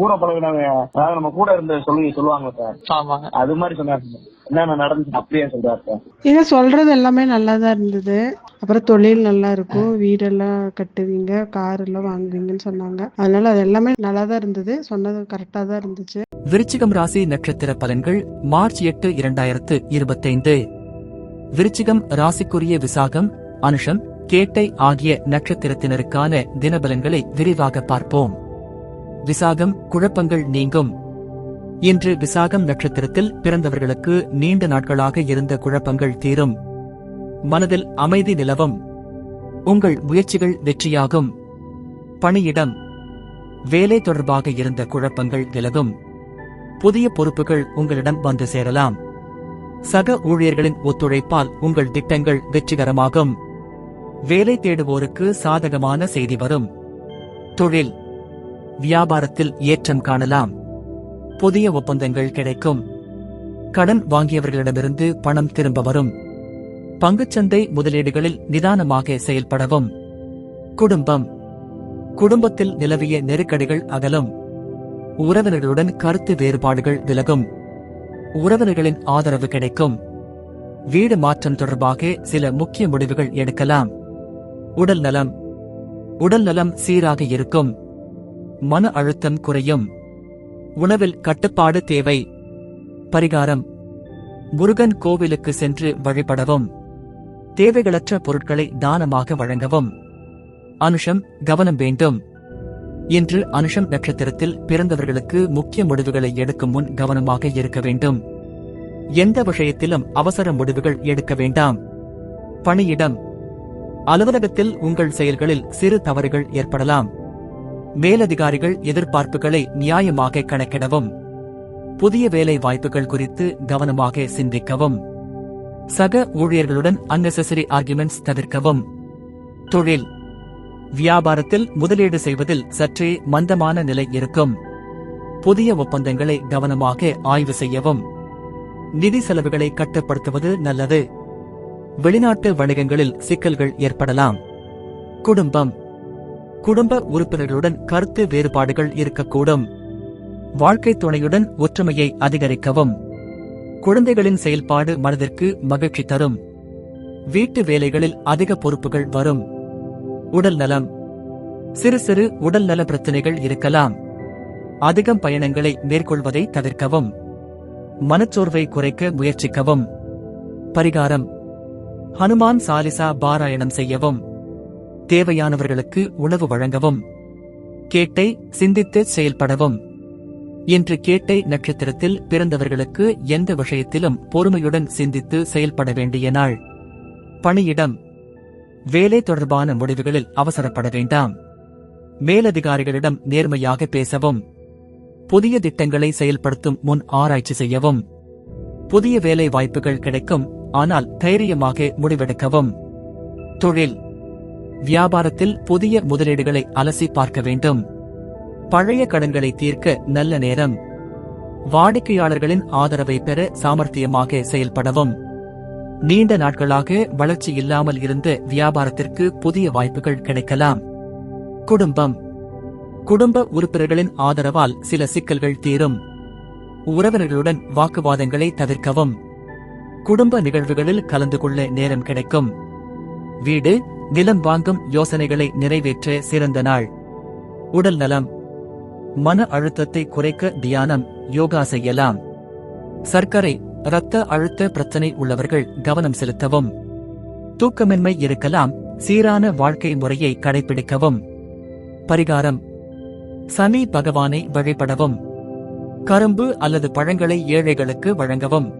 கூட பழகினவங்க அதாவது நம்ம கூட இருந்த சொல்லி சொல்லுவாங்க சார். அது மாதிரி சொன்னாரு சார். என்னென்ன நடந்துச்சு அப்படியே சொல்றாரு சார். நீங்க சொல்றது எல்லாமே நல்லா தான் இருந்தது. அப்புறம் தொழில் நல்லா இருக்கும். வீடெல்லாம் கட்டுவீங்க கார் எல்லாம் வாங்குவீங்கன்னு சொன்னாங்க. அதனால அது எல்லாமே நல்லா தான் இருந்தது. சொன்னது கரெக்டா தான் இருந்துச்சு. விருச்சிகம் ராசி நட்சத்திர பலன்கள் மார்ச் எட்டு இரண்டாயிரத்து இருபத்தைந்து. விருச்சிகம் ராசிக்குரிய விசாகம் அனுஷம் கேட்டை ஆகிய நட்சத்திரத்தினருக்கான தினபலன்களை விரிவாக பார்ப்போம். விசாகம் குழப்பங்கள் நீங்கும். இன்று விசாகம் நட்சத்திரத்தில் பிறந்தவர்களுக்கு நீண்ட நாட்களாக இருந்த குழப்பங்கள் தீரும். மனதில் அமைதி நிலவும். உங்கள் முயற்சிகள் வெற்றியாகும். பணியிடம். வேலை தொடர்பாக இருந்த குழப்பங்கள் விலகும். புதிய பொறுப்புகள் உங்களிடம் வந்து சேரலாம். சக ஊழியர்களின் ஒத்துழைப்பால் உங்கள் திட்டங்கள் வெற்றிகரமாகும். வேலை தேடுவோருக்கு சாதகமான செய்தி வரும். தொழில். வியாபாரத்தில் ஏற்றம் காணலாம். புதிய ஒப்பந்தங்கள் கிடைக்கும். கடன் வாங்கியவர்களிடமிருந்து பணம் திரும்ப வரும். பங்குச்சந்தை முதலீடுகளில் நிதானமாக செயல்படவும். குடும்பம். குடும்பத்தில் நிலவிய நெருக்கடிகள் அகலும். உறவினர்களுடன் கருத்து வேறுபாடுகள் விலகும். உறவினர்களின் ஆதரவு கிடைக்கும். வீடு மாற்றம் தொடர்பாக சில முக்கிய முடிவுகள் எடுக்கலாம். உடல் நலம். உடல் நலம் சீராக இருக்கும். மன அழுத்தம் குறையும். உணவில் கட்டுப்பாடு தேவை. பரிகாரம். முருகன் கோவிலுக்கு சென்று வழிபடவும். தேவைகளற்ற பொருட்களை தானமாக வழங்கவும். அனுஷம் கவனம் வேண்டும். இன்று அனுஷம் நட்சத்திரத்தில் பிறந்தவர்களுக்கு முக்கிய முடிவுகளை எடுக்கும் முன் கவனமாக இருக்க வேண்டும். எந்த விஷயத்திலும் அவசர முடிவுகள் எடுக்க வேண்டாம். பணியிடம். அலுவலகத்தில் உங்கள் செயல்களில் சிறு தவறுகள் ஏற்படலாம். மேலதிகாரிகள் எதிர்பார்ப்புகளை நியாயமாக கணக்கிடவும் புதிய வேலை வாய்ப்புகள் குறித்து கவனமாக சிந்திக்கவும் சக ஊழியர்களுடன் அன்னெசசரி ஆர்குமெண்ட்ஸ் தவிர்க்கவும் தொழில் வியாபாரத்தில் முதலீடு செய்வதில் சற்றே மந்தமான நிலை இருக்கும். புதிய ஒப்பந்தங்களை கவனமாக ஆய்வு செய்யவும் நிதி செலவுகளை கட்டுப்படுத்துவது நல்லது. வெளிநாட்டு வணிகங்களில் சிக்கல்கள் ஏற்படலாம். குடும்பம் குடும்ப உறுப்பினர்களுடன் கருத்து வேறுபாடுகள் இருக்கக்கூடும். வாழ்க்கை துணையுடன் ஒற்றுமையை அதிகரிக்கவும். குழந்தைகளின் செயல்பாடு மனதிற்கு மகிழ்ச்சி தரும். வீட்டு வேலைகளில் அதிக பொறுப்புகள் வரும். உடல் நலம். சிறு சிறு உடல் நல பிரச்சனைகள் இருக்கலாம். அதிகம் பயணங்களை மேற்கொள்வதை தவிர்க்கவும். மனச்சோர்வை குறைக்க முயற்சிக்கவும். பரிகாரம். ஹனுமான் சாலிசா பாராயணம் செய்யவும். தேவையானவர்களுக்கு உணவு வழங்கவும் கேட்டை சிந்தித்து செயல்படவும். இன்று கேட்டை நட்சத்திரத்தில் பிறந்தவர்களுக்கு எந்த விஷயத்திலும் பொறுமையுடன் சிந்தித்து செயல்பட வேண்டிய நாள். பணியிடம். வேலை தொடர்பான முடிவுகளில் அவசரப்பட வேண்டாம். மேலதிகாரிகளிடம் நேர்மையாக பேசவும். புதிய திட்டங்களை செயல்படுத்தும் முன் ஆராய்ச்சி செய்யவும். புதிய வேலை வாய்ப்புகள் கிடைக்கும் ஆனால் தைரியமாக முடிவெடுக்கவும். தொழில். வியாபாரத்தில் புதிய முதலீடுகளை அலசி பார்க்க வேண்டும். பழைய கடன்களை தீர்க்க நல்ல நேரம். வாடிக்கையாளர்களின் ஆதரவை பெற சாமர்த்தியமாக செயல்படவும். நீண்ட நாட்களாக வளர்ச்சி இல்லாமல் இருந்த வியாபாரத்திற்கு புதிய வாய்ப்புகள் கிடைக்கலாம். குடும்பம். குடும்ப உறுப்பினர்களின் ஆதரவால் சில சிக்கல்கள் தீரும். உறவினர்களுடன் வாக்குவாதங்களை தவிர்க்கவும். குடும்ப நிகழ்வுகளில் கலந்து கொள்ள நேரம் கிடைக்கும். வீடு நிலம் வாங்கும் யோசனைகளை நிறைவேற்ற சிறந்த நாள். உடல் நலம். மன அழுத்தத்தை குறைக்க தியானம் யோகா செய்யலாம். சர்க்கரை இரத்த அழுத்த பிரச்சனை உள்ளவர்கள் கவனம் செலுத்தவும். தூக்கமின்மை இருக்கலாம் சீரான வாழ்க்கை முறையை கடைபிடிக்கவும். பரிகாரம். சனி பகவானை வழிபடவும். கரும்பு அல்லது பழங்களை ஏழைகளுக்கு வழங்கவும்.